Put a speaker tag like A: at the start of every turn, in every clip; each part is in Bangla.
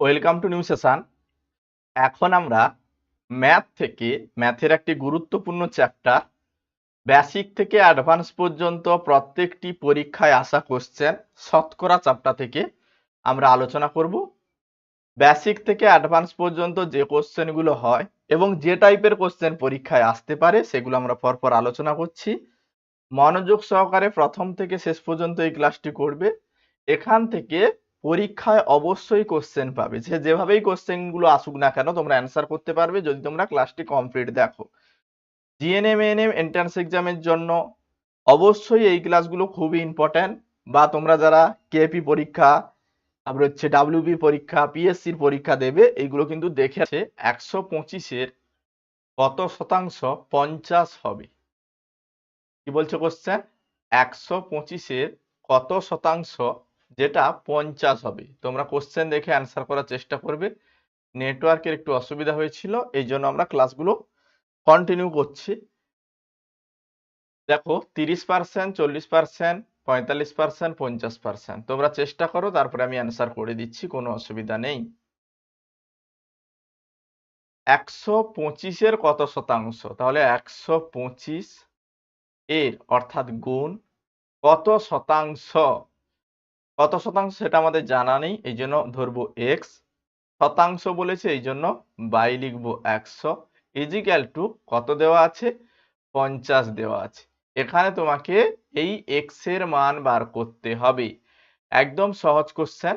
A: ওয়েলকাম টু নিউ সেশন এখন আমরা ম্যাথ থেকে ম্যাথের একটি গুরুত্বপূর্ণ চ্যাপ্টার বেসিক থেকে অ্যাডভান্স পর্যন্ত প্রত্যেকটি পরীক্ষায় আসা কোশ্চেন শতকরা চ্যাপ্টার থেকে আমরা আলোচনা করব। বেসিক থেকে অ্যাডভান্স পর্যন্ত যে কোশ্চেনগুলো হয় এবং যে টাইপের কোশ্চেন পরীক্ষায় আসতে পারে, সেগুলো আমরা পরপর আলোচনা করছি। মনোযোগ সহকারে প্রথম থেকে শেষ পর্যন্ত এই ক্লাসটি করবে। এখান থেকে পরীক্ষায় অবশ্যই কোশ্চেন পাবে। যে যেভাবেই কোশ্চেনগুলো আসুক না কেন, তোমরা অ্যান্সার করতে পারবে যদি তোমরা ক্লাসটি কমপ্লিট দেখো। জিএনএম এনএম এন্ট্রান্স এক্সামের জন্য অবশ্যই এই ক্লাসগুলো খুবই ইম্পর্ট্যান্ট বা তোমরা যারা কেপি পরীক্ষা, তারপরে হচ্ছে ডাব্লিউবি পরীক্ষা পিএসসির পরীক্ষা দেবে, এইগুলো কিন্তু দেখে আছে একশো পঁচিশের কত শতাংশ পঞ্চাশ হবে। কি বলছো কোশ্চেন একশো পঁচিশের কত শতাংশ যেটা পঞ্চাশ হবে। তোমরা কোশ্চেন দেখে অ্যান্সার করার চেষ্টা করবে। নেটওয়ার্কের একটু অসুবিধা হয়েছিল এই জন্য আমরা ক্লাসগুলো কন্টিনিউ করছি। দেখো, তিরিশ পার্সেন্ট চল্লিশ পার্সেন্ট পঁয়তাল্লিশ পার্সেন্ট পঞ্চাশ পার্সেন্ট তোমরা চেষ্টা করো, তারপরে আমি অ্যান্সার করে দিচ্ছি, কোনো অসুবিধা নেই। একশো পঁচিশের কত শতাংশ? তাহলে একশো পঁচিশ এর অর্থাৎ গুণ কত শতাংশ? কত শতাংশ সেটা আমাদের জানা নেই এই জন্য ধরবো এক্স শতাংশ বলেছে এই জন্য বাই লিখব একশো। ইজিক্যাল টু কত দেওয়া আছে? পঞ্চাশ দেওয়া আছে। এখানে তোমাকে এই এক্সের মান বার করতে হবে। একদম সহজ কোশ্চেন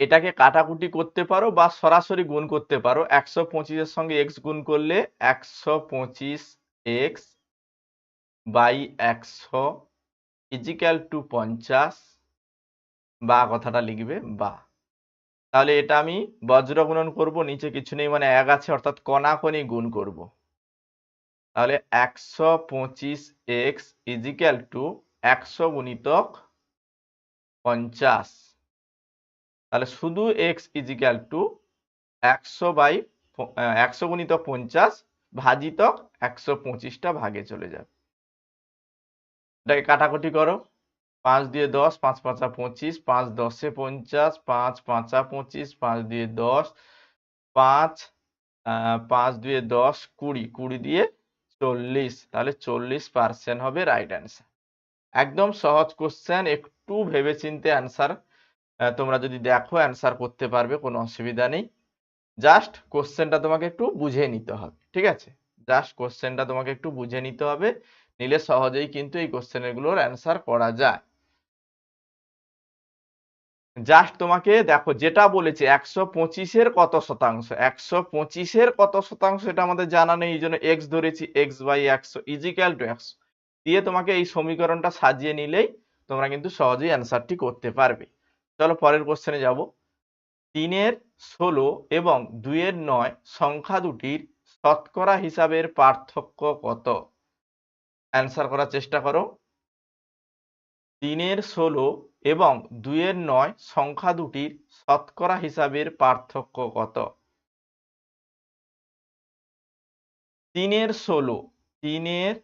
A: এটাকে কাটাকুটি করতে পারো বা সরাসরি গুণ করতে পারো। একশো পঁচিশের সঙ্গে এক্স গুণ করলে একশো পঁচিশ এক্স বাই একশো ইজিক্যাল টু পঞ্চাশ। বা কথাটা লিখবে বা। তাহলে এটা আমি বজ্র গুণন করব, নিচে কিছু নেই মানে এক আছে, অর্থাৎ কণাকণি গুণ করব। তাহলে একশো পঁচিশ এক্স ইজিক্যাল টু একশো গুণিতক পঞ্চাশ। তাহলে শুধু এক্স ইজিক্যাল টু একশো বাই, একশো গুণিতক পঞ্চাশ ভাজিতক একশো পঁচিশটা ভাগে চলে যাবে। এটাকে কাটাকুটি করো। পাঁচ দিয়ে দশ, পাঁচ পাঁচা পঁচিশ, পাঁচ দশে পঞ্চাশ, পাঁচ পাঁচা পঁচিশ, পাঁচ দিয়ে দশ, পাঁচ পাঁচ দিয়ে দশ, কুড়ি কুড়ি দিয়ে চল্লিশ। তাহলে চল্লিশ পার্সেন্ট হবে রাইট অ্যান্সার একদম সহজ কোশ্চেন একটু ভেবে চিনতে অ্যান্সার তোমরা যদি দেখো অ্যান্সার করতে পারবে, কোনো অসুবিধা নেই। জাস্ট কোশ্চেনটা তোমাকে একটু বুঝে নিতে হবে, ঠিক আছে? জাস্ট কোশ্চেনটা তোমাকে একটু বুঝে নিতে হবে। নিলে সহজেই কিন্তু এই কোশ্চেনগুলোর অ্যান্সার করা যায়। জাস্ট তোমাকে দেখো, যেটা বলেছে, একশো পঁচিশের কত শতাংশ? একশো পঁচিশের কত শতাংশ এটা আমাদের জানা নেই, এই জন্য এক্স ধরেছি এক্স বাই একশো ইজিক্যাল টু একশো। দিয়ে তোমাকে এই সমীকরণটা সাজিয়ে নিলেই তোমরা কিন্তু সহজেই অ্যান্সারটি করতে পারবে। চলো পরের কোশ্চেনে যাব। তিনের ষোলো এবং দুইয়ের নয় সংখ্যা দুটির শতকরা হিসাবের পার্থক্য কত? অ্যান্সার করার চেষ্টা করো। তিনের ষোলো এবং দুইয়ের নয় সংখ্যা দুটির শতকরা হিসাবের পার্থক্য কত? তিনের ষোলো তিনের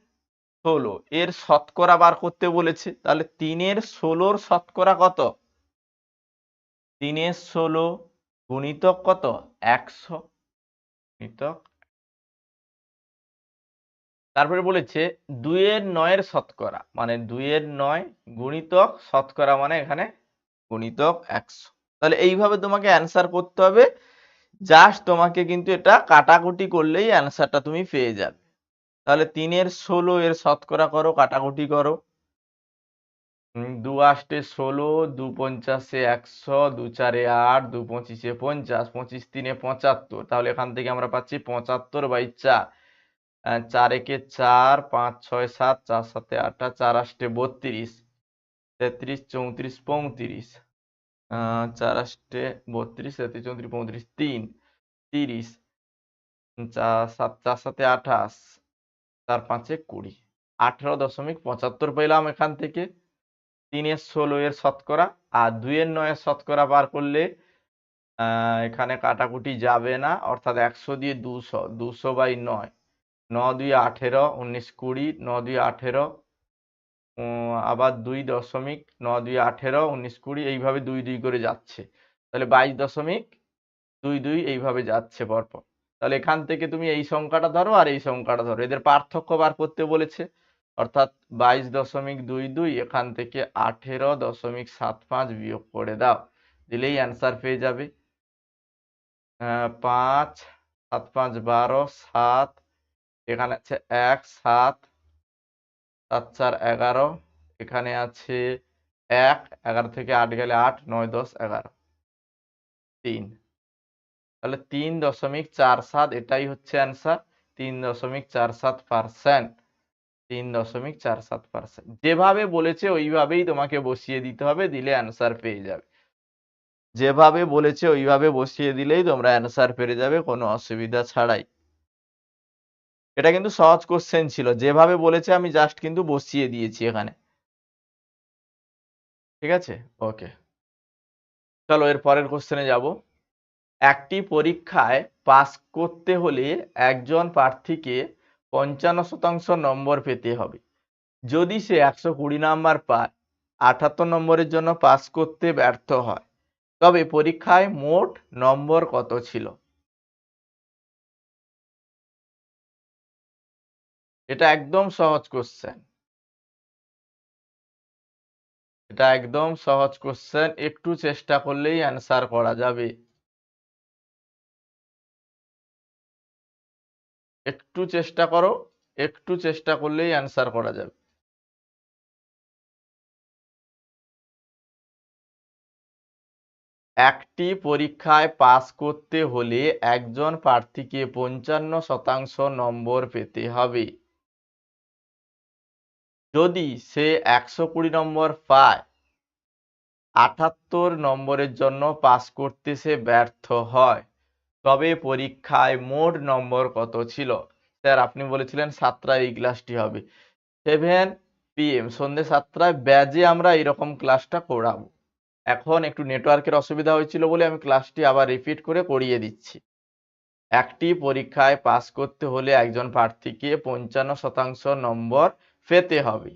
A: ষোলো, এর শতকরা বার করতে বলেছে, তাহলে তিনের ষোলোর শতকরা কত? তিনের ষোলো গুণিতক কত? একশো, গুণিতক তারপরে বলেছে দুইয়ের নয়ের শতকরা মানে দুইয়ের নয় গুণিতক শতকরা মানে এখানে গুণিতক একশো। তাহলে এইভাবে তোমাকে অ্যান্সার করতে হবে জাস্ট তোমাকে কিন্তু এটা কাটাকুটি করলেই অ্যান্সারটা তুমি পেয়ে যাবে। তাহলে তিনের ষোলো এর শতকরা করো, কাটাকুটি করো। দু আষ্টে ষোলো, দু পঞ্চাশে একশো, দু চারে আট, দু পঁচিশে পঞ্চাশ, পঁচিশ তিনে পঁচাত্তর, তাহলে এখান থেকে আমরা পাচ্ছি পঁচাত্তর বাই চার। চার একে চার, পাঁচ, ছয়, সাত, চার সাথে আটটা চার আষ্টে বত্রিশ, তেত্রিশ, চৌত্রিশ, পঁয়ত্রিশ চার আষ্টে বত্রিশ, তেত্রিশ, চৌত্রিশ, পঁয়ত্রিশ, তিন, তিরিশ, চার, সাত, চার সাথে আঠাশ, চার, পাঁচে কুড়ি, আঠারো দশমিক পঁচাত্তর পেলাম এখান থেকে তিনের ষোলো এর শতকরা, আর দুইয়ের নয়ের শতকরা বার করলে এখানে কাটাকুটি যাবে না, অর্থাৎ একশো দিয়ে দুশো দুশো বাই নয় ন দুই আঠেরো, উনিশ কুড়ি ন দুই আঠেরো আবার দুই দশমিক ন দুই আঠেরো, উনিশ কুড়ি, এইভাবে দুই দুই করে যাচ্ছে। তাহলে বাইশ দশমিক, দুই দুই এইভাবে যাচ্ছে পরপর। তাহলে এখান থেকে তুমি এই সংখ্যাটা ধরো আর এই সংখ্যাটা ধরো। এদের পার্থক্য বার করতে বলেছে। অর্থাৎ বাইশ দশমিক দুই দুই, এখান থেকে আঠেরো দশমিক সাত পাঁচ বিয়োগ করে দাও। দিলেই অ্যান্সার পেয়ে যাবে। পাঁচ, সাত পাঁচ বারো, সাত এখানে আছে এক, সাত সাত, চার, এগারো। এখানে আছে এক, এগারো থেকে আট গেলে আট, নয়, দশ, এগারো। তিন। তাহলে তিন দশমিক চার সাত, এটাই হচ্ছে অ্যান্সার। তিন দশমিক চার সাত পার্সেন্ট। তিন দশমিক চার সাত পার্সেন্ট। যেভাবে বলেছে ওইভাবেই তোমাকে বসিয়ে দিতে হবে, দিলে অ্যান্সার পেয়ে যাবে। যেভাবে বলেছে ওইভাবে বসিয়ে দিলেই তোমরা অ্যান্সার পেয়ে যাবে, কোনো অসুবিধা ছাড়াই। এটা কিন্তু সহজ কোশ্চেন ছিল। যেভাবে বলেছে আমি জাস্ট কিন্তু বসিয়ে দিয়েছি এখানে। ঠিক আছে? ওকে চলো এর পরের কোশ্চেনে যাব। একটি পরীক্ষায় পাস করতে হলে একজন প্রার্থীকে পঞ্চান্ন শতাংশ নম্বর পেতে হবে। যদি সে একশো কুড়ি নাম্বার পায়, আটাত্তর নম্বরের জন্য পাস করতে ব্যর্থ হয়, তবে পরীক্ষায় মোট নম্বর কত ছিল? এটা একদম সহজ কোশ্চেন এটা একদম সহজ কোশ্চেন একটু চেষ্টা করলেই অ্যান্সার করা যাবে। একটু চেষ্টা করো, একটু চেষ্টা করলেই অ্যান্সার করা যাবে। একটি পরীক্ষায় পাস করতে হলে একজন প্রার্থীকে পঞ্চান্ন শতাংশ নম্বর পেতে হবে। যদি সে একশো কুড়ি নম্বর পায়, আটাত্তর নম্বরের জন্য পাস করতে সে ব্যর্থ হয়। তবে পরীক্ষায় মোট নম্বর কত ছিল? স্যার, আপনি বলেছিলেন সাতটায় এই ক্লাসটি হবে। সেভেন পিএম সন্ধ্যে সাতটায় ব্যাজে আমরা এরকম ক্লাসটা করাবো। এখন একটু নেটওয়ার্কের অসুবিধা হয়েছিল বলে আমি ক্লাসটি আবার রিপিট করে করিয়ে দিচ্ছি। একটি পরীক্ষায় পাস করতে হলে একজন প্রার্থীকে পঞ্চান্ন শতাংশ নম্বর পেতে হবে।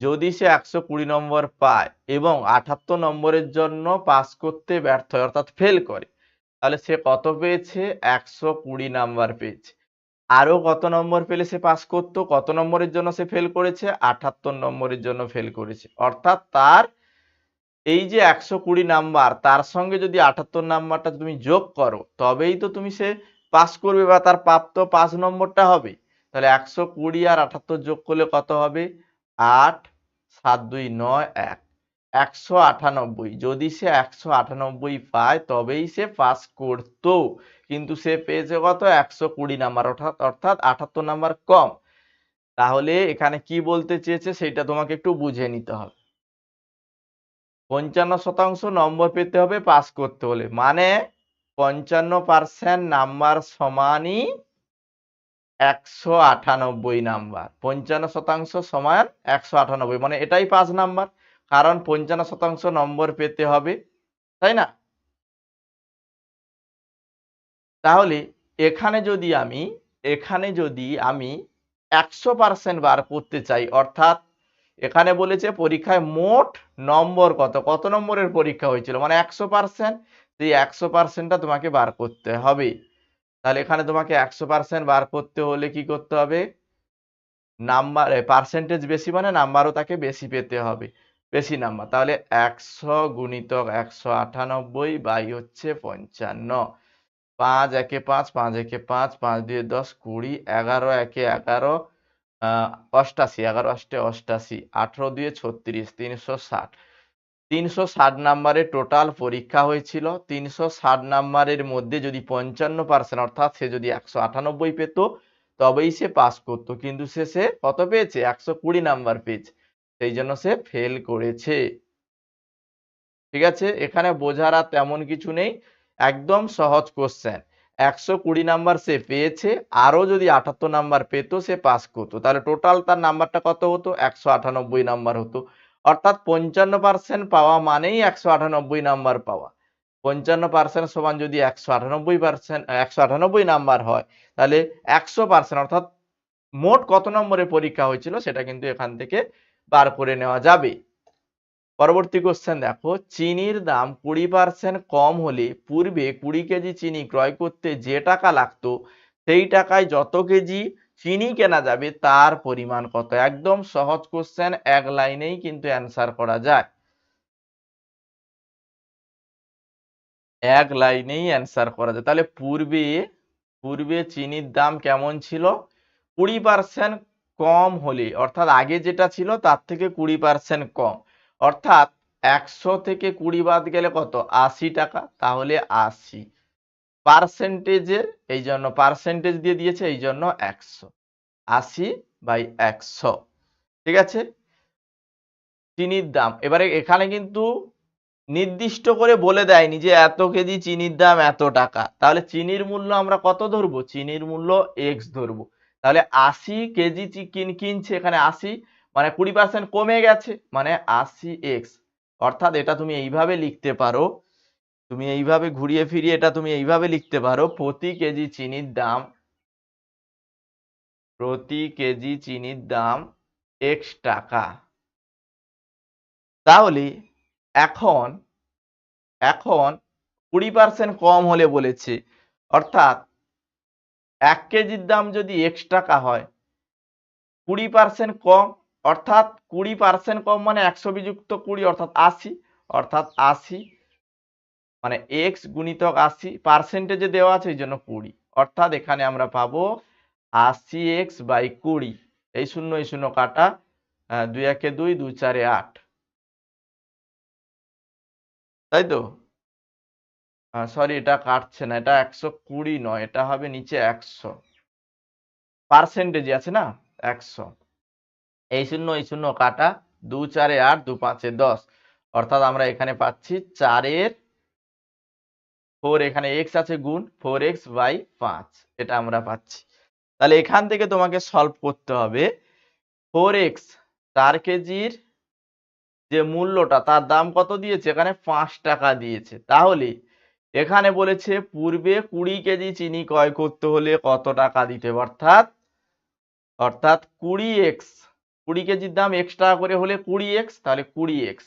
A: যদি সে একশো কুড়ি নম্বর পায় এবং আটাত্তর নম্বরের জন্য পাস করতে ব্যর্থ হয়, অর্থাৎ ফেল করে, তাহলে সে কত পেয়েছে? একশো কুড়ি নাম্বার পেয়েছে। আরও কত নম্বর পেলে সে পাস করতো? কত নম্বরের জন্য সে ফেল করেছে? আটাত্তর নম্বরের জন্য ফেল করেছে। অর্থাৎ তার এই যে একশো কুড়ি নাম্বার তার সঙ্গে যদি আটাত্তর নাম্বারটা তুমি যোগ করো, তবেই তো তুমি সে পাস করবে বা তার প্রাপ্ত পাঁচ নম্বরটা হবে। তাহলে একশো কুড়ি আর আটাত্তর যোগ করলে কত হবে? আট, সাত, দুই, নয়, এক। একশো আটানব্বই। যদি সে একশো আটানব্বই পায়, তবেই সে পাস করতো। কিন্তু সে পেয়েছে কত? একশো কুড়ি নাম্বার। অর্থাৎ আটাত্তর নাম্বার কম। তাহলে এখানে কি বলতে চেয়েছে সেটা তোমাকে একটু বুঝে নিতে হবে। পঞ্চান্ন শতাংশ নম্বর পেতে হবে পাস করতে হলে। মানে পঞ্চান্ন পার্সেন্ট নাম্বার সমানই একশো আটানব্বই নাম্বার। পঞ্চান্ন শতাংশ সমান একশো আটানব্বই মানে এটাই পাঁচ নাম্বার। কারণ পঞ্চান্ন শতাংশ নম্বর পেতে হবে, তাই না? তাহলে এখানে যদি আমি, এখানে যদি আমি একশো পার্সেন্ট বার করতে চাই, অর্থাৎ এখানে বলেছে পরীক্ষায় মোট নম্বর কত কত নম্বরের পরীক্ষা হয়েছিল? মানে একশো পার্সেন্ট সেই একশো পার্সেন্টটা তোমাকে বার করতে হবে। তাহলে এখানে তোমাকে একশো পার্সেন্ট বার করতে হলে কি করতে হবে? নাম্বার পার্সেন্টেজ বেশি মানে নাম্বারও তাকে বেশি পেতে হবে। বেশি নাম্বার, তাহলে একশো গুণিতক একশো আটানব্বই বাই হচ্ছে পঞ্চান্ন। পাঁচ একে পাঁচ পাঁচ একে পাঁচ পাঁচ দুই দশ, কুড়ি, এগারো একে এগারো অষ্টাশি, এগারো অষ্টে অষ্টাশি, আঠারো দুয়ে ছত্রিশ, তিনশো ষাট। তিনশো ষাট নাম্বারের টোটাল পরীক্ষা হয়েছিল। তিনশো ষাট নাম্বারের মধ্যে যদি পঞ্চান্ন পার্সেন্ট অর্থাৎ সে যদি একশো আটানব্বই পেত, তবেই সে পাস করতো। কিন্তু সে সে কত পেয়েছে? একশো কুড়ি নাম্বার পেয়েছে। সেই জন্য সে ফেল করেছে। ঠিক আছে? এখানে বোঝার আর তেমন কিছু নেই। একদম সহজ কোশ্চেন একশো কুড়ি নাম্বার সে পেয়েছে আরও যদি আটাত্তর নাম্বার পেত, সে পাস করতো। তাহলে টোটাল তার নাম্বারটা কত হতো? একশো আটানব্বই নাম্বার হতো। অর্থাৎ পঞ্চান্ন পার্সেন্ট পাওয়া মানেই একশো আটানব্বই নাম্বার পাওয়া। পঞ্চান্ন পার্সেন্ট সমান যদি একশো আটানব্বই পার্সেন্ট একশো আটানব্বই নাম্বার হয়, তাহলে একশো পার্সেন্ট অর্থাৎ মোট কত নম্বরে পরীক্ষা হয়েছিল সেটা কিন্তু এখান থেকে বার করে নেওয়া যাবে। পরবর্তী কোশ্চেন দেখো, চিনির দাম কুড়ি পার্সেন্ট কম হলে পূর্বে কুড়ি কেজি চিনি ক্রয় করতে যে টাকা লাগতো, সেই টাকায় যত কেজি চিনি কেনা যাবে, তার পরিমাণ কত? একদম সহজ কোশ্চেন এক লাইনেই কিন্তু অ্যান্সার করা যায়। এক লাইনেই অ্যান্সার করা যায়। তাহলে পূর্বে পূর্বে চিনির দাম কেমন ছিল? কুড়ি পার্সেন্ট কম হলে, অর্থাৎ আগে যেটা ছিল তার থেকে কুড়ি পার্সেন্ট কম। অর্থাৎ একশো থেকে কুড়ি বাদ গেলে কত? আশি টাকা। তাহলে আশি। পার্সেন্টেজের এই জন্য পার্সেন্টেজ দিয়ে দিয়েছে, এই জন্য একশো। আশি বাই একশো। ঠিক আছে? চিনির দাম। এবারে এখানে কিন্তু নির্দিষ্ট করে বলে দেয়নি যে এত কেজি চিনির দাম এত টাকা। তাহলে চিনির মূল্য আমরা কত ধরবো? চিনির মূল্য এক্স ধরবো। তাহলে আশি কেজি চিকেন কিনছে এখানে আশি মানে কুড়ি পার্সেন্ট কমে গেছে মানে আশি এক্স অর্থাৎ এটা তুমি এইভাবে লিখতে পারো। তুমি এইভাবে ঘুরিয়ে ফিরিয়ে এটা তুমি এইভাবে লিখতে পারো, প্রতি কেজি চিনির দাম, প্রতি কেজি চিনির দাম এক্স টাকা। তাহলে এখন এখন কুড়ি পার্সেন্ট কম হলে বলেছে, অর্থাৎ এক কেজির দাম যদি এক্স টাকা হয়, কুড়ি পার্সেন্ট কম, অর্থাৎ কুড়ি পার্সেন্ট কম মানে একশো বিযুক্ত কুড়ি, অর্থাৎ আশি অর্থাৎ আশি মানে এক্স গুণিতক আশি পার্সেন্টেজে দেওয়া আছে এই জন্য কুড়ি। অর্থাৎ এখানে আমরা পাবো আশি এক্স বাই কুড়ি। এই শূন্য এই শূন্য কাটা দুই একে দুই দুই চারে আট। তাই তো? সরি এটা কাটছে না, এটা একশো কুড়ি নয়, এটা হবে নিচে একশো। পার্সেন্টেজ আছে না? একশো। এই শূন্য এই শূন্য কাটা দু চারে আট দু পাঁচে দশ। অর্থাৎ আমরা এখানে পাচ্ছি চারের ফোর এখানে এক্স আছে গুণ ফোর এক্স বাই পাঁচ। এটা আমরা পাচ্ছি। তাহলে এখান থেকে তোমাকে সলভ করতে হবে। ফোর এক্স চার কেজির যে মূল্যটা, তার দাম কত দিয়েছে? এখানে পাঁচ টাকা দিয়েছে। তাহলে এখানে বলেছে, পূর্বে কুড়ি কেজি চিনি ক্রয় করতে হলে কত টাকা দিতে অর্থাৎ অর্থাৎ কুড়ি এক্স, কুড়ি কেজির দাম এক্স টাকা করে হলে কুড়ি এক্স, তাহলে কুড়ি এক্স।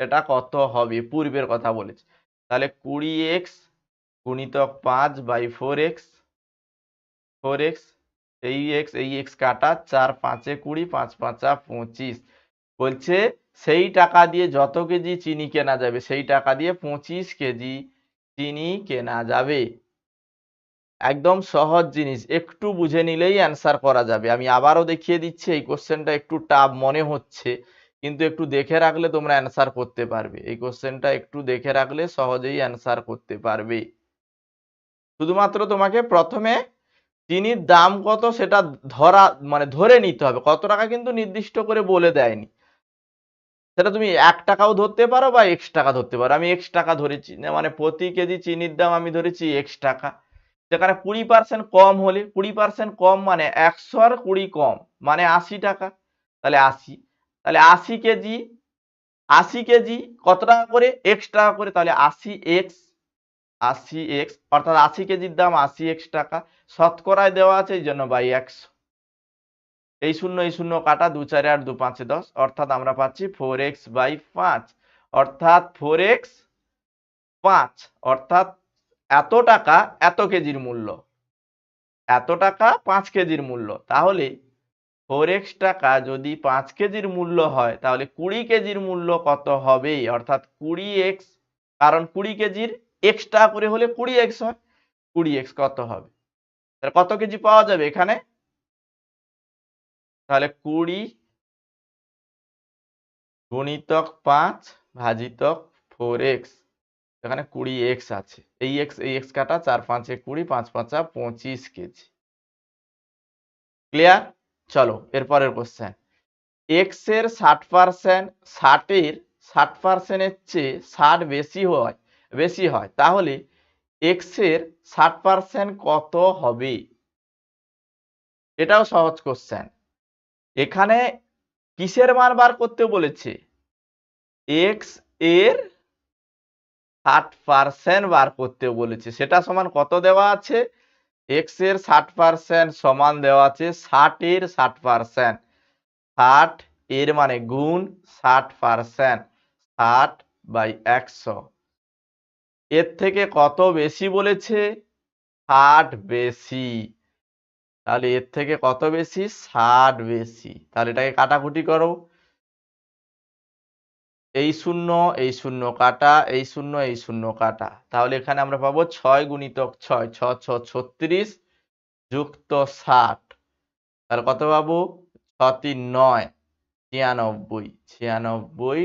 A: এটা কত হবে? পূর্বের কথা বলেছে। তাহলে কুড়ি এক্স গুণিতক পাঁচ by four x four x এই এক্স এই এক্স কাটা চার পাঁচে কুড়ি, পাঁচ পাঁচা পঁচিশ। বলছে সেই টাকা দিয়ে যত কেজি চিনি কেনা যাবে, সেই টাকা দিয়ে পঁচিশ কেজি চিনি কেনা যাবে। একদম সহজ জিনিস, একটু বুঝে নিলেই অ্যান্সার করা যাবে। আমি আবারও দেখিয়ে দিচ্ছি, এই কোশ্চেনটা একটু টাফ মনে হচ্ছে। কিন্তু একটু দেখে রাখলে তোমরা অ্যান্সার করতে পারবে। এই কোশ্চেনটা একটু দেখে রাখলে সহজেই অ্যান্সার করতে পারবে। শুধুমাত্র তোমাকে প্রথমে চিনির দাম কত সেটা ধরা মানে ধরে নিতে হবে। কত টাকা কিন্তু নির্দিষ্ট করে বলে দেয়নি। সেটা তুমি এক টাকাও ধরতে পারো বা এক্স টাকা ধরতে পারো। আমি এক্স টাকা ধরেছি মানে প্রতি কেজি চিনির দাম আমি ধরেছি এক্স টাকা। যেখানে কুড়ি পার্সেন্ট কম হলে, কুড়ি পার্সেন্ট কম মানে একশো আর কুড়ি কম মানে আশি টাকা। তাহলে আশি। তাহলে আশি কেজি আশি কেজি কত টাকা করে? এক্স টাকা করে, তাহলে আশি এক্স আশি এক্স অর্থাৎ আশি কেজির দাম আশি এক্স টাকা। শতকরায় দেওয়া আছে, এই জন্য বাই একশো এই শূন্য এই শূন্য কাটা, দু চারে আট, দু পাঁচে দশ, অর্থাৎ আমরা পাচ্ছি ফোর এক্স বাই পাঁচ। অর্থাৎ ফোর এক্স পাঁচ, অর্থাৎ এত টাকা এত কেজির মূল্য। এত টাকা পাঁচ কেজির মূল্য। তাহলে ফোর এক্স টাকা যদি পাঁচ কেজির মূল্য হয়, তাহলে কুড়ি কেজির মূল্য কত হবে? অর্থাৎ কুড়ি এক্স, কারণ কুড়ি কেজির এক্স টাকা করে হলে কুড়ি এক্স হয়, কুড়ি এক্স কত হবে? তাহলে কত কেজি পাওয়া যাবে এখানে? তাহলে কুড়ি গুণিতক পাঁচ ভাজিতক ফোর এক্স, এখানে কুড়ি এক্স আছে। এই এক্স এই এক্স কাটা, চার, পাঁচে কুড়ি, পাঁচ, পাঁচা, পঁচিশ কেজি। ক্লিয়ার চলো এরপরের কোশ্চেন এক্সের ষাট পার্সেন্ট ষাটের ষাট পার্সেন্টের চেয়ে ষাট বেশি হয় বেশি হয়। তাহলে এক্সের ষাট পার্সেন্ট কত হবে? এটাও সহজ কোশ্চেন এখানে কিসের মান বার করতে বলেছে? এক্সের ষাট পার্সেন্ট বার করতে বলেছে। সেটা সমান কত দেওয়া আছে? এক্সের ষাট পার্সেন্ট সমান দেওয়া আছে, ষাট এর ষাট পার্সেন্ট ষাট এর মানে গুণ ষাট পার্সেন্ট ষাট বাই একশো। এর থেকে কত বেশি বলেছে? ষাট বেশি। তাহলে এর থেকে কত বেশি? ষাট বেশি। তাহলে এটাকে কাটাকুটি করো। এই শূন্য এই শূন্য কাটা, এই শূন্য এই শূন্য কাটা। তাহলে এখানে আমরা পাবো ছয় গুণিতক ছয়, ছ ছ, ছত্রিশ যুক্ত ষাট। তাহলে কত পাবো? ছ, তিন, নয়, ছিয়ানব্বই ছিয়ানব্বই।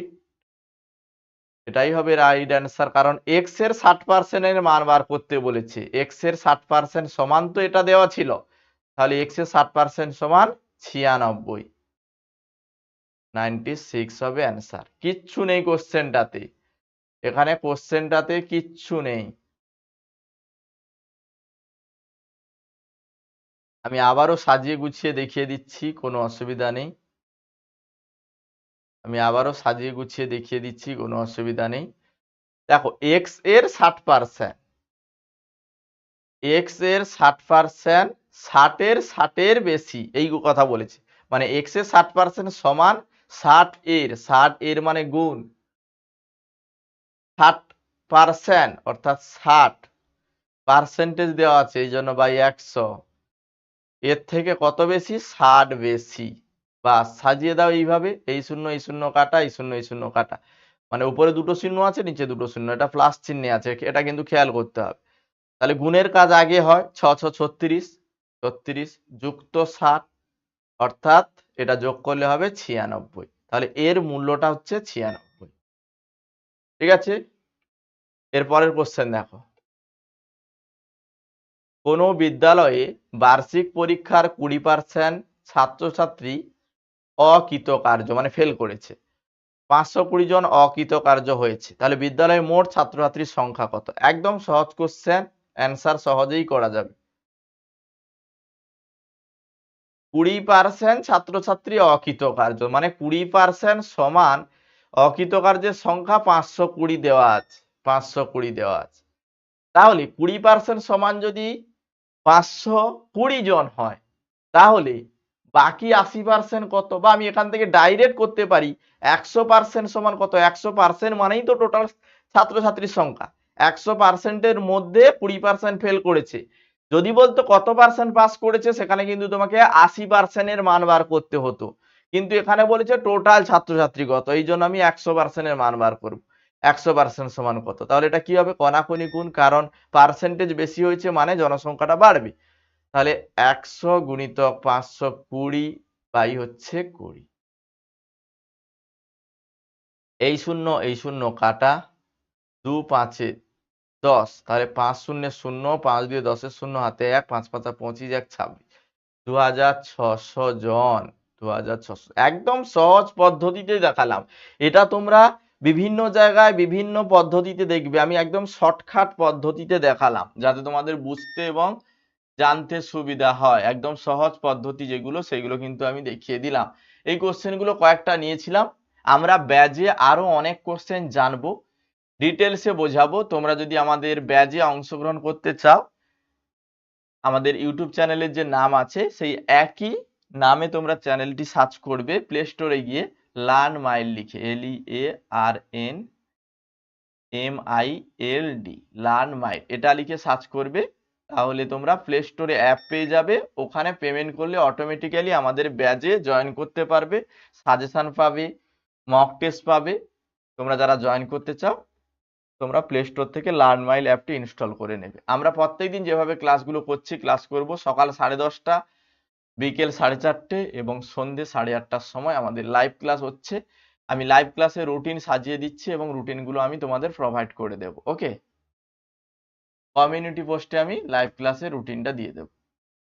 A: এটাই হবে রাইট অ্যান্সার কারণ এক্সের ষাট পার্সেন্টের মান বার করতে বলেছে। এক্সের ষাট পার্সেন্ট সমান তো এটা দেওয়া ছিল। তাহলে এক্সের ষাট পার্সেন্ট সমান ছিয়ানব্বই। সিক্স হবে অ্যান্সার। কিচ্ছু নেই কোশ্চেনটাতে। এখানে কোশ্চেনটাতে কিচ্ছু নেই। আমি আবারও সাজিয়ে গুছিয়ে দেখিয়ে দিচ্ছি, কোনো অসুবিধা নেই। আমি আবারও সাজিয়ে গুছিয়ে দেখিয়ে দিচ্ছি, কোনো অসুবিধা নেই। দেখো এক্সের ষাট পার্সেন্ট এক্সের ষাট পার্সেন্ট ষাটের ষাটের বেশি, এই কথা বলেছে। মানে এক্সের ষাট পার্সেন্ট সমান ষাট এর ষাট এর মানে গুণ। ষাট পার্সেন্ট অর্থাৎ ষাট পার্সেন্টেজ দেওয়া আছে, এই জন্য বাই একশো। এর থেকে কত বেশি? ষাট বেশি। বা সাজিয়ে দাও এইভাবে, এই শূন্য এই শূন্য কাটা, এই শূন্য এই শূন্য কাটা। মানে উপরে দুটো শূন্য আছে, নিচে দুটো শূন্য। এটা প্লাস চিহ্নে আছে, এটা কিন্তু খেয়াল করতে হবে। তাহলে গুণের কাজ আগে হয় ছ ছ ছত্রিশ ছত্রিশ যুক্ত ষাট, অর্থাৎ এটা যোগ করলে হবে ছিয়ানব্বই। তাহলে এর মূল্যটা হচ্ছে ছিয়ানব্বই। ঠিক আছে? এরপরের কোশ্চেন দেখো। কোনো বিদ্যালয়ে বার্ষিক পরীক্ষার কুড়ি পার্সেন্ট ছাত্রছাত্রী অকৃতকার্য মানে ফেল করেছে। পাঁচশো কুড়ি জন অকৃতকার্য হয়েছে। তাহলে বিদ্যালয়ে মোট ছাত্রছাত্রীর সংখ্যা কত? একদম সহজ কোশ্চেন অ্যান্সার সহজেই করা যাবে। কুড়ি পার্সেন্ট ছাত্রছাত্রী অকৃতকার্য। মানে কুড়ি পার্সেন্ট সমান অকৃতকার্যের সংখ্যা পাঁচশো কুড়ি দেওয়া আছে, পাঁচশো কুড়ি দেওয়া আছে। তাহলে কুড়ি পার্সেন্ট সমান যদি পাঁচশো কুড়ি জন হয়, তাহলে বাকি আশি পার্সেন্ট কত? বা আমি এখান থেকে ডাইরেক্ট করতে পারি, একশো পার্সেন্ট সমান কত? একশো পার্সেন্ট মানেই তো টোটাল ছাত্রছাত্রীর সংখ্যা। একশো পার্সেন্টের মধ্যে কুড়ি পার্সেন্ট ফেল করেছে। যদি বলতো কত পার্সেন্ট পাস করেছে, সেখানে কিন্তু তোমাকে আশি পার্সেন্টের মান বার করতে হতো। কিন্তু এখানে বলেছে টোটাল ছাত্রছাত্রী কত এই জন্য আমি একশো পার্সেন্টের মান বার করব। একশো পার্সেন্ট সমান কত? তাহলে এটা কি হবে? কণাকণি গুণ, কারণ পার্সেন্টেজ বেশি হয়েছে মানে জনসংখ্যাটা বাড়বে। তাহলে একশো গুণিতক পাঁচশো কুড়ি বাই হচ্ছে কুড়ি। এই শূন্য এই শূন্য কাটা দু পাঁচে দশ, তাহলে পাঁচ শূন্য শূন্য, পাঁচ দিয়ে দশের শূন্য হাতে এক, পাঁচ পাঁচা পঁচিশ, এক ছাব্বিশ। দু হাজার ছশো জন দু হাজার ছশো, একদম সহজ পদ্ধতিতে দেখালাম। এটা তোমরা বিভিন্ন জায়গায় বিভিন্ন পদ্ধতিতে দেখবে। আমি একদম শর্টকাট পদ্ধতিতে দেখালাম, যাতে তোমাদের বুঝতে এবং জানতে সুবিধা হয়। একদম সহজ পদ্ধতি যেগুলো, সেগুলো কিন্তু আমি দেখিয়ে দিলাম। এই কোশ্চেনগুলো কয়েকটা নিয়েছিলাম। আমরা ব্যাজে আরও অনেক কোশ্চেন জানব। ডিটেলসে বোঝাবো। তোমরা যদি আমাদের ব্যাজে অংশগ্রহণ করতে চাও, আমাদের ইউটিউব চ্যানেলের যে নাম আছে, সেই একই নামে তোমরা চ্যানেলটি সার্চ করবে। প্লে স্টোরে গিয়ে লার্ন মাইল লিখে L E A R N M I L D learn mile এটা লিখে সার্চ করবে। তাহলে তোমরা প্লে স্টোরে অ্যাপ পেয়ে যাবে। ওখানে পেমেন্ট করলে অটোমেটিক্যালি আমাদের ব্যাজে জয়েন করতে পারবে। সাজেশান পাবে মক টেস্ট পাবে। তোমরা যারা জয়েন করতে চাও তোমরা প্লে স্টোর থেকে লার্ন মাইল অ্যাপটি ইনস্টল করে নেবে। আমরা প্রত্যেকদিন যেভাবে ক্লাসগুলো করছি ক্লাস করব সকাল সাড়ে দশটা, বিকেল সাড়ে চারটে এবং সন্ধে সাড়ে আটটার সময় আমাদের লাইভ ক্লাস হচ্ছে। আমি লাইভ ক্লাসের রুটিন সাজিয়ে দিচ্ছি এবং রুটিনগুলো আমি তোমাদের প্রোভাইড করে দেব ওকে কমিউনিটি পোস্টে আমি লাইভ ক্লাসের রুটিনটা দিয়ে দেবো।